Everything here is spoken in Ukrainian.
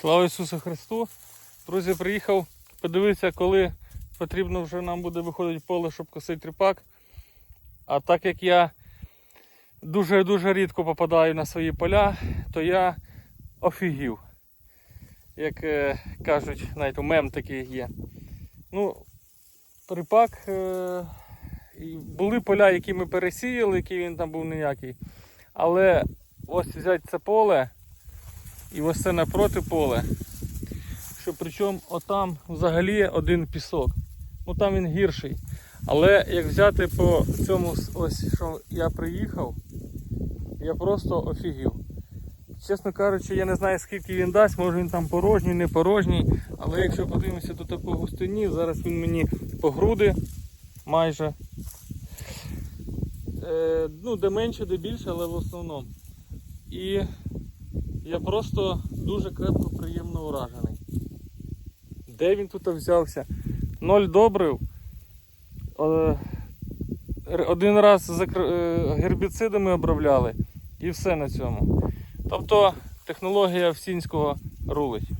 Слава Ісусу Христу! Друзі, приїхав подивитися, коли потрібно вже нам буде виходити поле, щоб косити ріпак. А так як я дуже-дуже рідко попадаю на свої поля, то я офігів. Як е, кажуть, навіть мем такий є. Ну, ріпак. Е, були поля, які ми пересіяли, який він там був ніякий. Але ось взяти це поле і ось це напроти поле. Що причому отам взагалі один пісок. Ну там він гірший. Але як взяти по цьому, ось що я приїхав, я просто офігів. Чесно кажучи, я не знаю скільки він дасть, може він там порожній, не порожній. Але якщо подивимося до такої густині, зараз він мені по груди майже. Е, ну, де менше, де більше, але в основному. І я просто дуже крепко приємно уражений. Де він тут взявся? Ноль добрив. Е, Один раз е, гербіцидами обробляли і все на цьому. Тобто технологія Всінського рулить.